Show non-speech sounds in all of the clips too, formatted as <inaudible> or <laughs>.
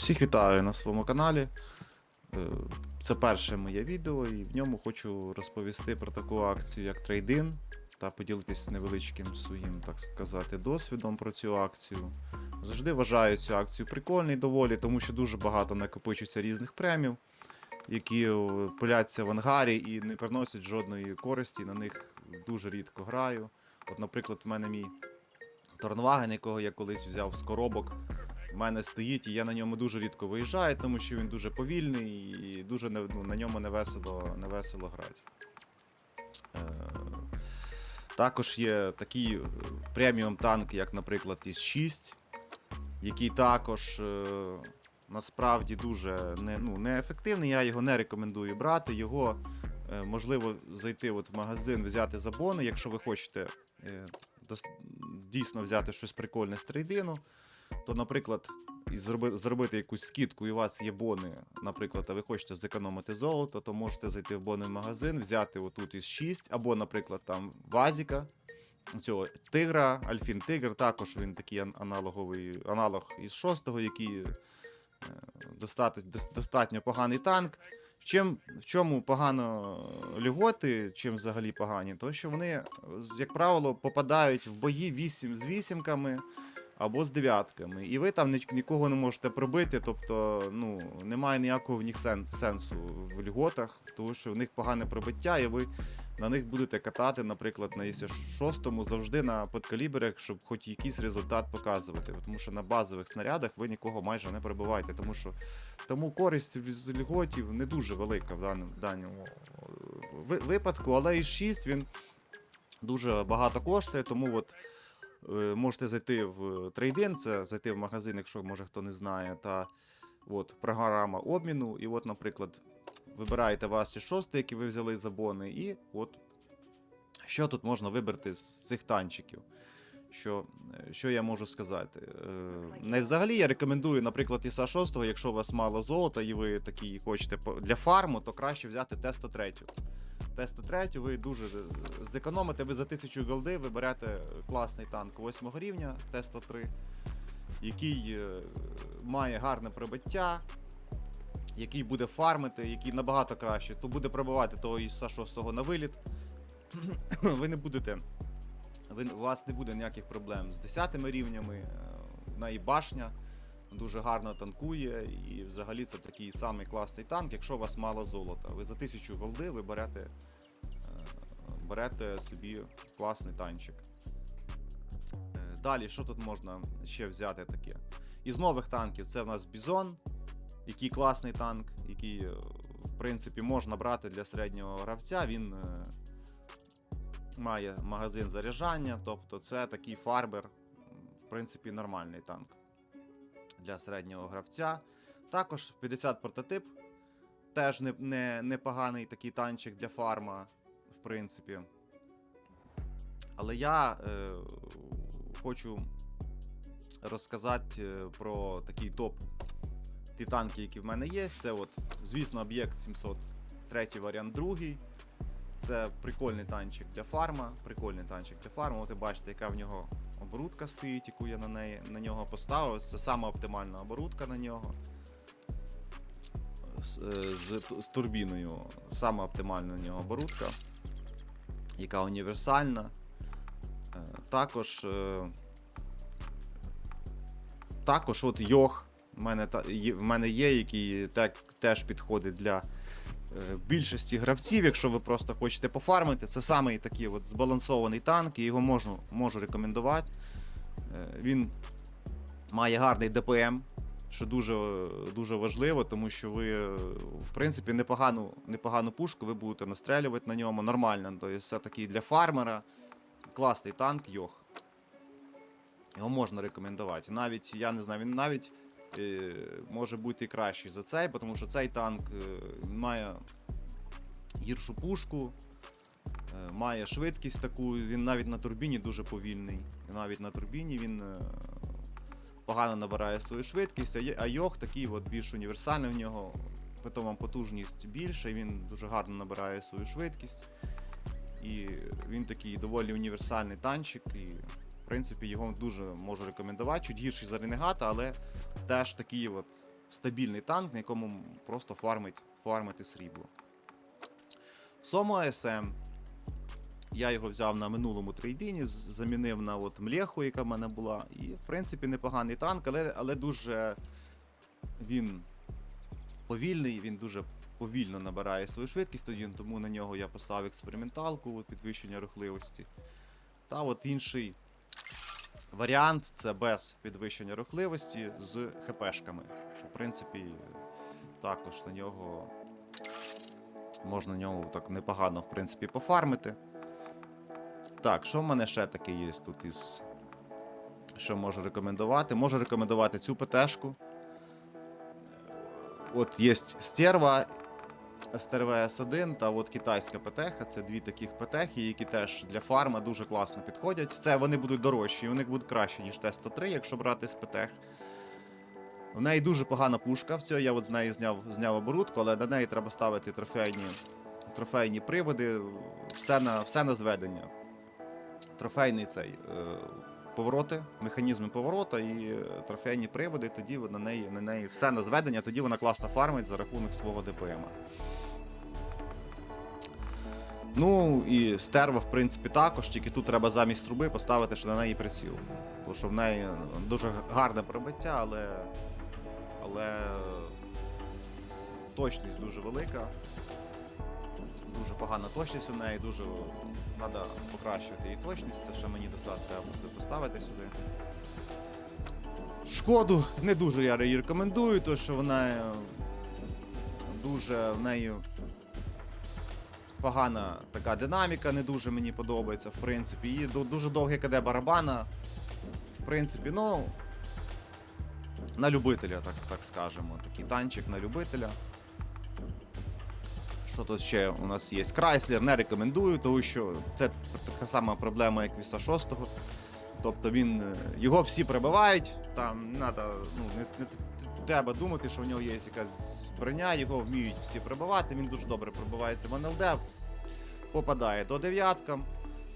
Всіх вітаю на своєму каналі. Е, Це перше моє відео, і в ньому хочу розповісти про таку акцію, як трейдин, та поділитися невеличким своїм, так сказати, досвідом про цю акцію. Завжди вважаю цю акцію прикольною доволі, тому що дуже багато накопичується різних премів, які е, пиляться в ангарі і не приносять жодної користі. На них дуже рідко граю. От, наприклад, в мене мій Торнваген, якого я колись взяв з коробок, в мене стоїть, і я на ньому дуже рідко виїжджаю, тому що він дуже повільний і дуже ну, на ньому не весело, не весело грати. Е, також є такий е, преміум танк, як, наприклад, ІС-6, який також е, насправді дуже не, ну, неефективний. Я його не рекомендую брати. Його можливо зайти от в магазин, взяти забони, якщо ви хочете дійсно взяти щось прикольне з трейдину, то, наприклад, зроби, зробити якусь скидку, і у вас є бони, наприклад, а ви хочете зекономити золото, то можете зайти в бонний магазин, взяти отут із 6, або, наприклад, там Вазіка, цього тигра, Альфін Тигр, також він такий аналоговий аналог із 6, який е, достатньо, достатньо поганий танк. В, чим, в чому погано льготи, чим взагалі погані, то що вони, як правило, попадають в бої 8 з вісімками або з дев'ятками. І ви там нікого не можете пробити, тобто ну, немає ніякого в них сен- сенсу в льготах, тому що в них погане пробиття, і ви на них будете катати, наприклад, на ІС 6 завжди на подкаліберах, щоб хоч якийсь результат показувати. Тому що на базових снарядах ви нікого майже не пробиваєте, тому що тому користь від льготів не дуже велика в даному, даному е, випадку, але і 6 він дуже багато коштує, тому от можете зайти в трейдин, це зайти в магазин, якщо може хто не знає, та от програма обміну. І от, наприклад, вибираєте ваші шости, які ви взяли за бони, і от що тут можна вибрати з цих танчиків. Що, е, що я можу сказати? Е, Не взагалі я рекомендую, наприклад, іса 6, якщо у вас мало золота і ви такі хочете для фарму, то краще взяти Т-103. Т-103 ви дуже зекономите, ви за 1000 голди ви берете класний танк 8 рівня Т-103, який е, має гарне прибиття, який буде фармити, який набагато краще, то буде пробивати того іса 6 на виліт. <coughs> ви не будете. Ви, у вас не буде ніяких проблем з 10 рівнями. е, На і башня дуже гарно танкує, і взагалі це такий самий класний танк, якщо у вас мало золота. Ви за 1000 голди ви берете, е, берете собі класний танчик. Е, Далі, що тут можна ще взяти таке? Із нових танків це в нас Бізон, який класний танк, який, е, в принципі, можна брати для середнього гравця. Він має магазин заряджання, тобто це такий фарбер, в принципі, нормальний танк для середнього гравця. Також 50 прототип, теж не, не, непоганий такий танчик для фарма, в принципі. Але я е, хочу розказати е, про такий топ ті танки, які в мене є. Це, от, звісно, об'єкт 703 варіант другий. Це прикольний танчик для фарма. Прикольний танчик для фарма. От ви бачите, яка в нього оборудка стоїть, яку я на неї на нього поставив. Це сама оптимальна оборудка на нього. З, е, з, з турбіною. Сама оптимальна на нього оборудка, яка універсальна. Е, Також. е, Також от Йох. В мене, в мене є, який теж підходить для більшості гравців, якщо ви просто хочете пофармити. Це самий такий от збалансований танк, і його можу, можу рекомендувати. Е, Він має гарний ДПМ, що дуже, дуже важливо, тому що ви, е, в принципі, непогану, непогану пушку ви будете настрелювати на ньому нормально. Тобто все таки для фармера класний танк Йох. Його можна рекомендувати. Навіть, я не знаю, він навіть е, може бути кращий за цей, тому що цей танк е, має гіршу пушку, е, має швидкість таку, він навіть на турбіні дуже повільний. Навіть на турбіні він е, погано набирає свою швидкість, а, Йох такий от більш універсальний в нього, потім потужність більша, він дуже гарно набирає свою швидкість. І він такий доволі універсальний танчик. І, в принципі, його дуже можу рекомендувати. Чуть гірший за Ренегата, але теж такий от стабільний танк, на якому просто фармить, фармити срібло. Сомо АСМ. Я його взяв на минулому трейдині, замінив на от млеху, яка в мене була. І, в принципі, непоганий танк, але, але дуже він повільний, він дуже повільно набирає свою швидкість, тоді тому на нього я поставив експерименталку, от підвищення рухливості. Та от інший варіант це без підвищення рухливості з ХПшками. Що, в принципі, також на нього можна на нього так непогано, в принципі, пофармити. Так, що в мене ще таке є тут із. Що можу рекомендувати? Можу рекомендувати цю ПТшку. От є стерва STRV S1 та от китайська ПТХ. Це дві таких ПТХи, які теж для фарма дуже класно підходять. Це вони будуть дорожчі, вони будуть кращі, ніж Т-103, якщо брати з ПТХ. В неї дуже погана пушка. В цьому я от з неї зняв, зняв оборудку, але на неї треба ставити трофейні, трофейні приводи, все на, все на зведення. Трофейний цей. Е, Повороти, механізми поворота і е, трофейні приводи, тоді на неї, на неї все на зведення, тоді вона класно фармить за рахунок свого ДПМа. Ну і стерва, в принципі, також, тільки тут треба замість труби поставити ще на неї приціл. Тому що в неї дуже гарне пробиття, але. Але точність дуже велика. Дуже погана точність у неї, дуже треба покращувати її точність. Це ще мені достатньо треба буде поставити сюди. Шкоду не дуже я її рекомендую, тому що вона е, дуже в неї погана така динаміка, не дуже мені подобається, в принципі. Ду- дуже довге КД барабана. В принципі, ну. На любителя, так, так скажемо. Такий танчик на любителя. Що тут ще у нас є? Крайслер не рекомендую, тому що це така сама проблема, як Віса 6. Тобто він. е, Його всі прибивають, там надо, ну, не, не треба думати, що в нього є якась броня, його вміють всі прибивати, він дуже добре прибивається в НЛД, попадає до дев'яткам,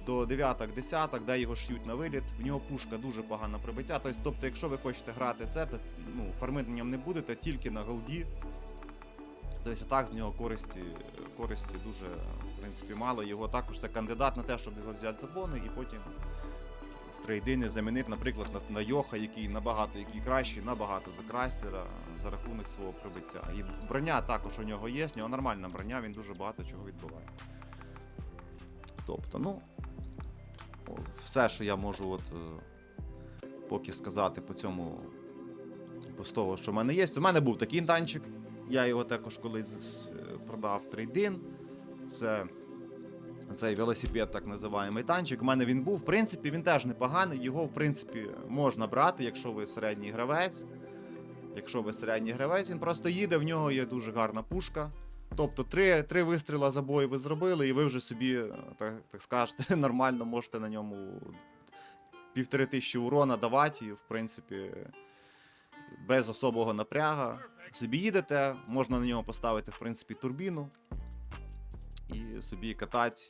до дев'яток, десяток, де його шьють на виліт. В нього пушка дуже погана прибиття. Тобто, якщо ви хочете грати це, то ну, фармити не будете тільки на голді. Тобто так з нього користі, користі дуже в принципі мало. Його також це кандидат на те, щоб його взяти за бони і потім в трейдині замінити, наприклад, на, на Йоха, який набагато який кращий, набагато за Крайслера за рахунок свого прибиття. І броня також у нього є, в нього нормальна броня, він дуже багато чого відбуває. Тобто, ну, все, що я можу от, е, поки сказати по цьому, по з того, що в мене є. У мене був такий танчик. Я його також колись е, продав трейдин. Це цей велосипед, так називаємий танчик. У мене він був. В принципі, він теж непоганий. Його, в принципі, можна брати, якщо ви середній гравець. Якщо ви середній гравець, він просто їде, в нього є дуже гарна пушка. Тобто три, три вистріла за бой ви зробили, і ви вже собі, е, так, так скажете, <laughs> нормально можете на ньому півтори тисячі урона давати, і, в принципі, без особого напряга. Собі їдете, можна на нього поставити, в принципі, турбіну і собі катати,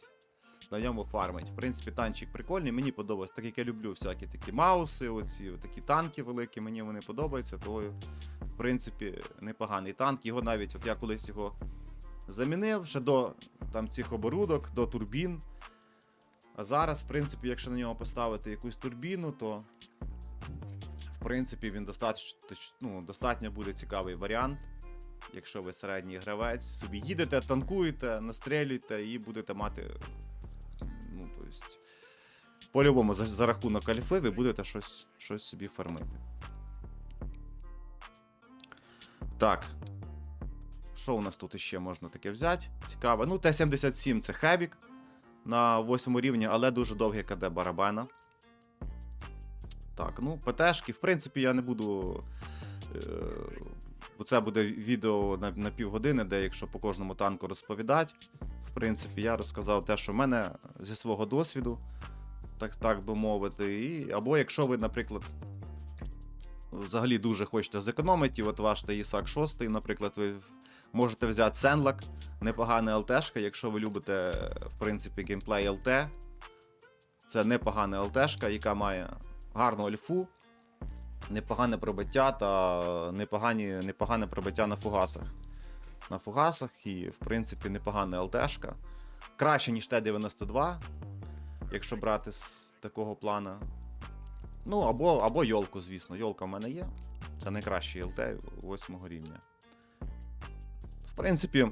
на ньому фармить. В принципі, танчик прикольний, мені подобається, так як я люблю всякі такі мауси, оці такі танки великі, мені вони подобаються, то в принципі непоганий танк. Його навіть, от я колись його замінив ще до там, цих оборудок, до турбін. А зараз, в принципі, якщо на нього поставити якусь турбіну, то принципі він достатньо, ну, достатньо буде цікавий варіант. Якщо ви середній гравець, собі їдете, танкуєте, настрелюєте і будете мати. Ну, то есть, по-любому, за, за рахунок альфи ви будете щось, щось собі фармити. Так. Що у нас тут ще можна таке взяти? Цікаве. Ну, Т-77 це Хевік на 8 рівні, але дуже довге КД барабана. Так, ну, ПТшки, в принципі, я не буду. Е, бо це буде відео на, на півгодини, де якщо по кожному танку розповідати. В принципі, я розказав те, що в мене зі свого досвіду, так, так би мовити. І, або якщо ви, наприклад, взагалі дуже хочете зекономити, і от ваш ТІСАК 6, наприклад, ви можете взяти Сенлак, непогана ЛТшка, якщо ви любите, в принципі, геймплей ЛТ. Це непогана ЛТшка, яка має гарну альфу. непогане пробиття та непогані, непогане пробиття на фугасах. На фугасах і, в принципі, непогана ЛТшка. Краще, ніж Т-92, якщо брати з такого плана. Ну, або, або йолку, звісно. Йолка в мене є. Це найкращий ЛТ 8 рівня. В принципі,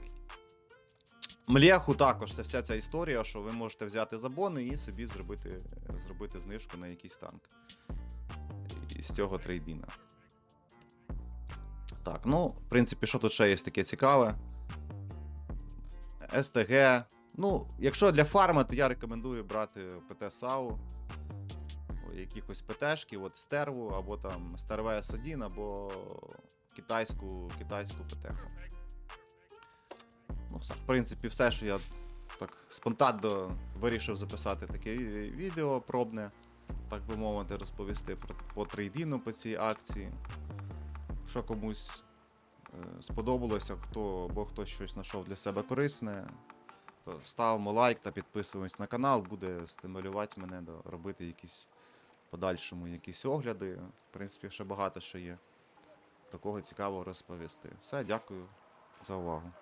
Млєху також це вся ця історія, що ви можете взяти забони і собі зробити, зробити знижку на якийсь танк. І з цього трейдіна. Так, ну, в принципі, що тут ще є таке цікаве? СТГ. Ну, якщо для фарми, то я рекомендую брати ПТ САУ, якихось ПТшки, от стерву, або там Стерв С1, або китайську, китайську ПТХу. Ну, в принципі, все, що я так спонтанно вирішив записати таке відео пробне, так би мовити, розповісти про, по трейдіну по цій акції. Якщо комусь е, сподобалося, хто, або хтось щось знайшов для себе корисне, то ставимо лайк та підписуємось на канал, буде стимулювати мене до робити якісь подальшому якісь огляди. В принципі, ще багато що є такого цікавого розповісти. Все, дякую за увагу.